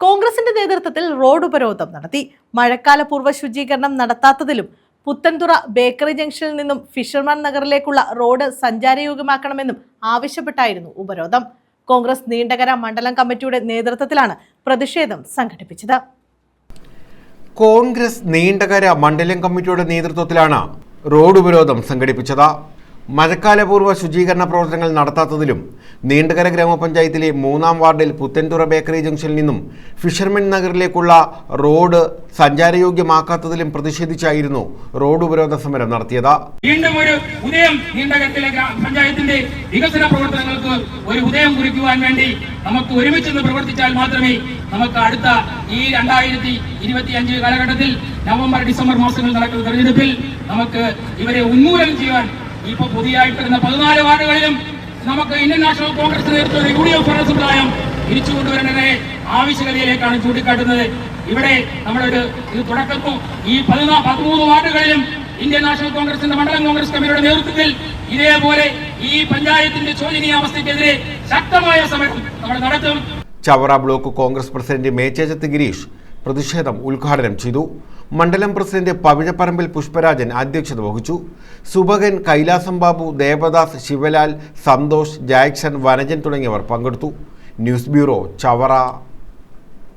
കോൺഗ്രസിന്റെ നേതൃത്വത്തിൽ റോഡ് ഉപരോധം നടത്തി. മഴക്കാല പൂർവ ശുചീകരണം നടത്താത്തതിലും പുത്തൻതുറ ബേക്കറി ജംഗ്ഷനിൽ നിന്നും ഫിഷർമാൻ നഗറിലേക്കുള്ള റോഡ് സഞ്ചാരയോഗ്യമാക്കണമെന്നും ആവശ്യപ്പെട്ടായിരുന്നു ഉപരോധം. കോൺഗ്രസ് നീണ്ടകര മണ്ഡലം കമ്മിറ്റിയുടെ നേതൃത്വത്തിലാണ് പ്രതിഷേധം സംഘടിപ്പിച്ചത്. കോൺഗ്രസ് നീണ്ടകര മണ്ഡലം കമ്മിറ്റിയുടെ നേതൃത്വത്തിലാണ് റോഡ് ഉപരോധം സംഘടിപ്പിച്ചത്. മഴക്കാലപൂർവ ശുചീകരണ പ്രവർത്തനങ്ങൾ നടത്താത്തതിലും നീണ്ടകര ഗ്രാമപഞ്ചായത്തിലെ മൂന്നാം വാർഡിൽ പുത്തൻതുറ ബേക്കറി ജംഗ്ഷനിൽ നിന്നും ഫിഷർമെൻ നഗറിലേക്കുള്ള റോഡ് സഞ്ചാരയോഗ്യമാക്കാത്തതിലും പ്രതിഷേധിച്ചായിരുന്നു റോഡ് ഉപരോധ സമരം നടത്തിയത്. വീണ്ടും ഒരു ഉദയം നീണ്ടകത്തിലെ പഞ്ചായത്തിന്റെ വികസന പ്രവർത്തനങ്ങൾക്ക് ഒരു ഉദയം കുറിക്കുവാൻ വേണ്ടി നമുക്ക് ഒരുമിച്ച് പ്രവർത്തിച്ചാൽ മാത്രമേ നമുക്ക് അടുത്ത ഈ രണ്ടായിരത്തി ഇരുപത്തി അഞ്ച് കാലഘട്ടത്തിൽ നവംബർ ഡിസംബർ മാസങ്ങളിൽ നടക്കുന്ന തെരഞ്ഞെടുപ്പിൽ നമുക്ക് ഇവരെ ഉന്മൂലനം ചെയ്യാൻ ഇപ്പൊ പുതിയതായിട്ട് വരുന്ന പതിനാല് വാർഡുകളിലും നമുക്ക് ഇന്ത്യൻ നാഷണൽ കോൺഗ്രസ് നേതൃത്വത്തിൽ യു ഡി എഫ് ഭരണ സമുദായം തിരിച്ചു കൊണ്ടുവരേണ്ടതിനെ ആവശ്യകതയിലേക്കാണ് ചൂണ്ടിക്കാട്ടുന്നത്. ഇവിടെ നമ്മുടെ ഒരു ഇത് തുടക്കത്തു ഈ പതിനാ പതിമൂന്ന് വാർഡുകളിലും ഇന്ത്യൻ നാഷണൽ കോൺഗ്രസിന്റെ മണ്ഡലം കോൺഗ്രസ് കമ്മിറ്റിയുടെ നേതൃത്വത്തിൽ ഇതേപോലെ ഈ പഞ്ചായത്തിന്റെ ശോചനീയാവസ്ഥയ്ക്കെതിരെ ശക്തമായ സമരം നമ്മൾ നടത്തും. ചവറ ബ്ലോക്ക് കോൺഗ്രസ് പ്രസിഡന്റ് മേച്ചേച്ചത്ത് ഗിരീഷ് പ്രതിഷേധം ഉദ്ഘാടനം ചെയ്തു. മണ്ഡലം പ്രസിഡന്റ് പവിഴപ്പറമ്പിൽ പുഷ്പരാജൻ അധ്യക്ഷത വഹിച്ചു. സുഭകൻ കൈലാസം ബാബു ദേവദാസ് ശിവലാൽ സന്തോഷ് ജാക്സൺ വനജൻ തുടങ്ങിയവർ പങ്കെടുത്തു. News bureau Chavara.